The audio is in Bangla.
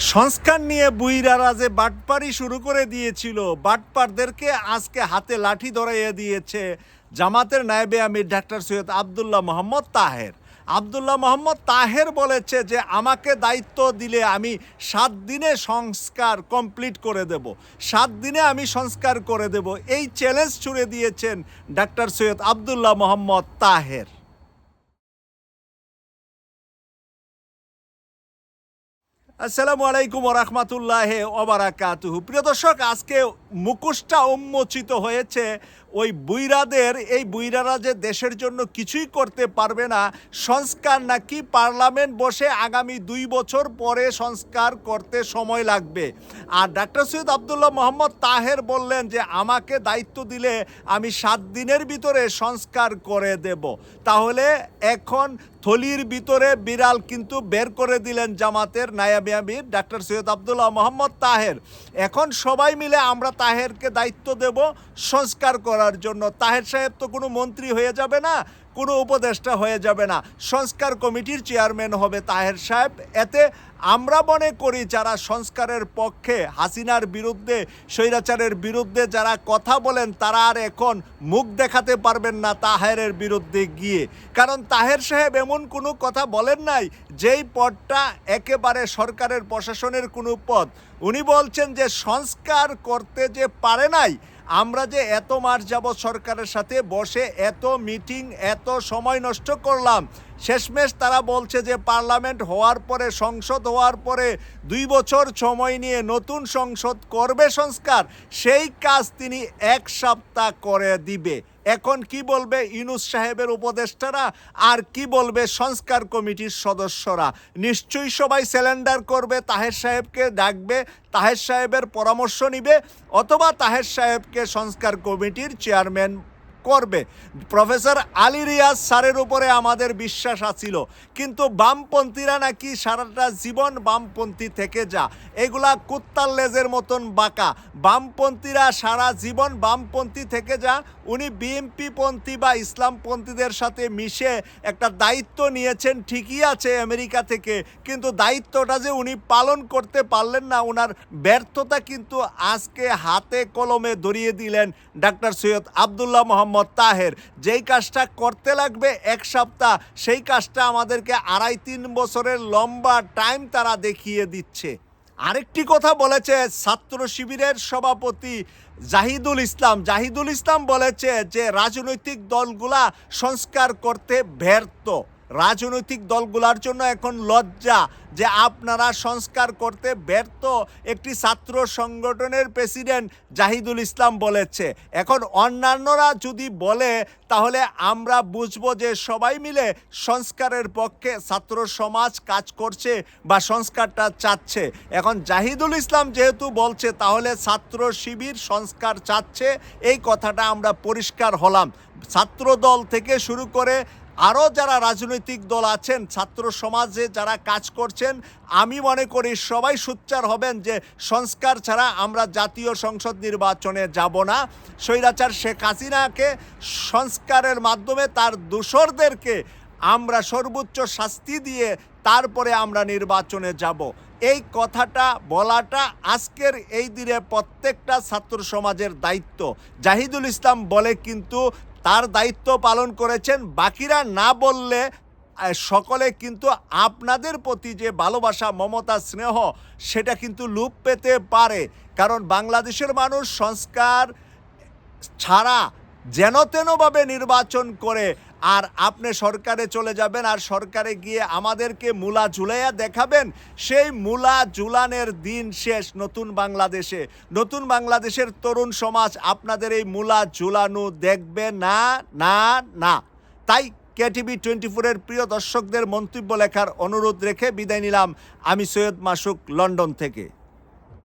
সংস্কার নিয়ে বুইরারা যে বাটপারি শুরু করে দিয়েছিল, বাটপারদেরকে আজকে হাতে লাঠি ধরাইয়া দিয়েছে জামাতের নায়েবে আমির ডাক্তার সৈয়দ আবদুল্লাহ মোহাম্মদ তাহের। আবদুল্লাহ মোহাম্মদ তাহের বলেছে যে, আমাকে দায়িত্ব দিলে আমি সাত দিনে সংস্কার কমপ্লিট করে দেব। সাত দিনে আমি সংস্কার করে দেব। এই চ্যালেঞ্জ ছুড়ে দিয়েছেন ডাক্তার সৈয়দ আবদুল্লাহ মোহাম্মদ তাহের। আসসালামু আলাইকুম রহমতুল্লাহ ওবারাকাতুহু প্রিয় দর্শক আজকে মুখোশটা উন্মোচিত হয়েছে। ওই বুইরাদের, এই বুইরারা যে দেশের জন্য কিছুই করতে পারবে না, সংস্কার নাকি পার্লামেন্ট বসে আগামী দুই বছর পরে সংস্কার করতে সময় লাগবে। আর ডাক্তার সৈয়দ আবদুল্লাহ মোহাম্মদ তাহের বললেন যে, আমাকে দায়িত্ব দিলে আমি সাত দিনের ভিতরে সংস্কার করে দেব। তাহলে এখন থলির ভিতরে বিড়াল কিন্তু বের করে দিলেন জামাতের নায়াবি আমির, ডাক্তার সৈয়দ আবদুল্লাহ মোহাম্মদ তাহের। এখন সবাই মিলে আমরা তাহেরকে দায়িত্ব দেব সংস্কার করার জন্য। তাহের সাহেব তো কোনো মন্ত্রী হয়ে যাবে না, কোনো উপদেষ্টা হয়ে যাবে না। সংস্কার কমিটির চেয়ারম্যান হবে তাহের সাহেব। এতে আমরা মনে করি যারা সংস্কারের পক্ষে, হাসিনার বিরুদ্ধে, স্বৈরাচারের বিরুদ্ধে যারা কথা বলেন, তারা আর এখন মুখ দেখাতে পারবেন না তাহেরের বিরুদ্ধে গিয়ে। কারণ তাহের সাহেব এমন কোনো কথা বলেন নাই, যেই পদটা একেবারে সরকারের প্রশাসনের কোনো পদ উনি বলছেন যে, সংস্কার করতে যে পারে নাই, আমরা যে এত মাস যাব সরকারের সাথে বসে এত মিটিং, এত সময় নষ্ট করলাম শেষমেশ তারা বলছে যে পার্লামেন্ট হওয়ার পরে, সংসদ হওয়ার পরে দুই বছর সময় নিয়ে নতুন সংসদ করবে সংস্কার, সেই কাজ তিনি এক সপ্তাহ করে দিবে। এখন কি বলবে ইনুস সাহেবের উপদেষ্টারা? আর কি বলবে সংস্কার কমিটির সদস্যরা? নিশ্চয়ই সবাই স্যালেন্ডার করবে, তাহের সাহেবকে ডাকবে, তাহের সাহেবের পরামর্শ নিবে, অথবা তাহের সাহেবকে সংস্কার কমিটির চেয়ারম্যান করবে। প্রফেসর আলী রিয়াজ স্যারের উপরে আমাদের বিশ্বাস আছিল। কিন্তু বামপন্থীরা নাকি সারাটা জীবন বামপন্থী থেকে যা। এগুলা কুত্তার লেজের মতন বাঁকা। বামপন্থীরা সারা জীবন বামপন্থী থেকে যা। উনি বিএমপি পন্থী বা ইসলামপন্থীদের সাথে মিশে একটা দায়িত্ব নিয়েছেন, ঠিকই আছে আমেরিকা থেকে। কিন্তু দায়িত্বটা যে উনি পালন করতে পারলেন না ওনার ব্যর্থতা কিন্তু আজকে হাতে কলমে ধরিয়ে দিলেন ডাক্তার সৈয়দ আবদুল্লাহ মোহাম্মদ তাহের। যেই কাজটা করতে লাগবে এক সপ্তাহ, সেই কাজটা আমাদেরকে আড়াই তিন বছরের লম্বা টাইম তারা দেখিয়ে দিচ্ছে। আরেকটি কথা বলেছে ছাত্র শিবিরের সভাপতি জাহিদুল ইসলাম। জাহিদুল ইসলাম বলেছে যে, রাজনৈতিক দলগুলা সংস্কার করতে ব্যর্থ। রাজনৈতিক দলগুলার জন্য এখন লজ্জা যে আপনারা সংস্কার করতে ব্যর্থ একটি ছাত্র সংগঠনের প্রেসিডেন্ট জাহিদুল ইসলাম বলেছে। এখন অন্যান্যরা যদি বলে, তাহলে আমরা বুঝব যে সবাই মিলে সংস্কারের পক্ষে ছাত্র সমাজ কাজ করছে বা সংস্কারটা চাচ্ছে। এখন জাহিদুল ইসলাম যেহেতু বলছে, তাহলে ছাত্র শিবির সংস্কার চাচ্ছে, এই কথাটা আমরা পরিষ্কার হলাম। ছাত্র দল থেকে শুরু করে আরও যারা রাজনৈতিক দল আছেন, ছাত্র সমাজে যারা কাজ করছেন, আমি মনে করি সবাই সোচ্চার হবেন যে সংস্কার ছাড়া আমরা জাতীয় সংসদ নির্বাচনে যাব না। স্বৈরাচার শেখ হাসিনাকে সংস্কারের মাধ্যমে তার দোসরদেরকে আমরা সর্বোচ্চ শাস্তি দিয়ে তারপরে আমরা নির্বাচনে যাব। এই কথাটা, বলাটা আজকের এই দিনে প্রত্যেকটা ছাত্র সমাজের দায়িত্ব। জাহিদুল ইসলাম বলে কিন্তু তার দায়িত্ব পালন করেছেন। বাকিরা না বললে সকলে কিন্তু আপনাদের প্রতি যে ভালোবাসা, মমতা, স্নেহ, সেটা কিন্তু লুপ পেতে পারে। কারণ বাংলাদেশের মানুষ সংস্কার ছাড়া যেন তেনভাবে নির্বাচন করে আর আপনি সরকারে চলে যাবেন আর সরকারে গিয়ে আমাদেরকে মূলা ঝুলাইয়া দেখাবেন। সেই মূলা ঝুলানের দিন শেষ নতুন বাংলাদেশে। নতুন বাংলাদেশের তরুণ সমাজ আপনাদের এই মূলা ঝুলানো দেখবে না না না। তাই কেটিভি টোয়েন্টি ফোরের প্রিয় দর্শকদের মন্তব্য লেখার অনুরোধ রেখে বিদায় নিলাম। আমি সৈয়দ মাসুক, লন্ডন থেকে।